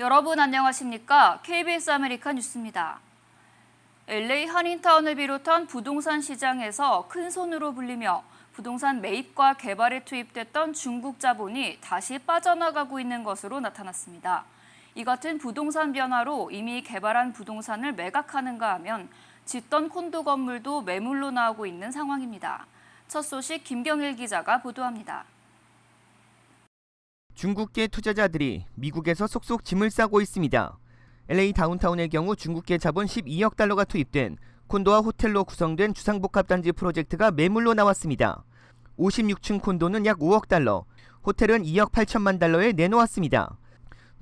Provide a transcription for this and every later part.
여러분 안녕하십니까? KBS 아메리카 뉴스입니다. LA 한인타운을 비롯한 부동산 시장에서 큰 손으로 불리며 부동산 매입과 개발에 투입됐던 중국 자본이 다시 빠져나가고 있는 것으로 나타났습니다. 이 같은 부동산 변화로 이미 개발한 부동산을 매각하는가 하면 짓던 콘도 건물도 매물로 나오고 있는 상황입니다. 첫 소식 김경일 기자가 보도합니다. 중국계 투자자들이 미국에서 속속 짐을 싸고 있습니다. LA 다운타운의 경우 중국계 자본 12억 달러가 투입된 콘도와 호텔로 구성된 주상복합단지 프로젝트가 매물로 나왔습니다. 56층 콘도는 약 5억 달러, 호텔은 2억 8천만 달러에 내놓았습니다.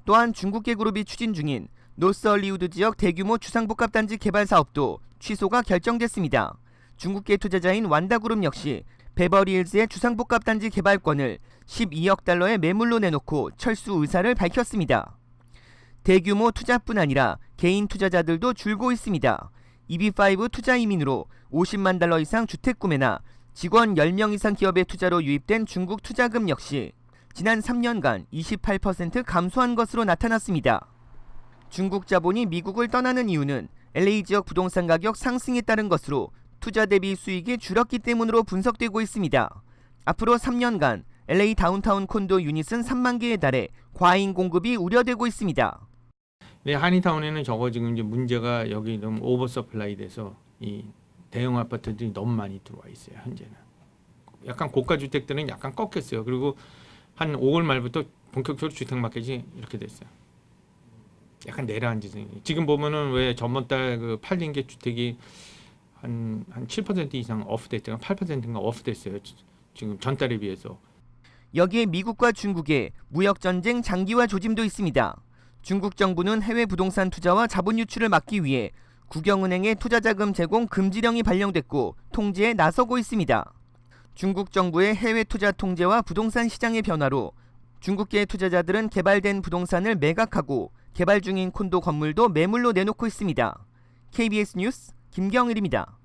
또한 중국계 그룹이 추진 중인 노스 얼리우드 지역 대규모 주상복합단지 개발 사업도 취소가 결정됐습니다. 중국계 투자자인 완다그룹 역시 베버리힐즈의 주상복합단지 개발권을 12억 달러의 매물로 내놓고 철수 의사를 밝혔습니다. 대규모 투자뿐 아니라 개인 투자자들도 줄고 있습니다. EB5 투자 이민으로 50만 달러 이상 주택 구매나 직원 10명 이상 기업의 투자로 유입된 중국 투자금 역시 지난 3년간 28% 감소한 것으로 나타났습니다. 중국 자본이 미국을 떠나는 이유는 LA 지역 부동산 가격 상승에 따른 것으로 투자 대비 수익이 줄었기 때문으로 분석되고 있습니다. 앞으로 3년간 LA 다운타운 콘도 유닛은 3만 개에 달해 과잉 공급이 우려되고 있습니다. 네, 한인타운에는 저거 지금 이제 문제가 여기 너무 오버서플라이 돼서 이 대형 아파트들이 너무 많이 들어와 있어요 현재는. 약간 고가 주택들은 약간 꺾였어요. 그리고 한 5월 말부터 본격적으로 주택 마켓이 이렇게 됐어요. 약간 내려앉은 지 지금 보면은 왜 전번 달 그 팔린 게 주택이 한 한 7% 이상 오프됐다가 8%인가 오프됐어요. 지- 지금 전달에 비해서. 여기에 미국과 중국의 무역 전쟁 장기화 조짐도 있습니다. 중국 정부는 해외 부동산 투자와 자본 유출을 막기 위해 국영은행의 투자자금 제공 금지령이 발령됐고 통제에 나서고 있습니다. 중국 정부의 해외 투자 통제와 부동산 시장의 변화로 중국계 투자자들은 개발된 부동산을 매각하고 개발 중인 콘도 건물도 매물로 내놓고 있습니다. KBS 뉴스 김경일입니다.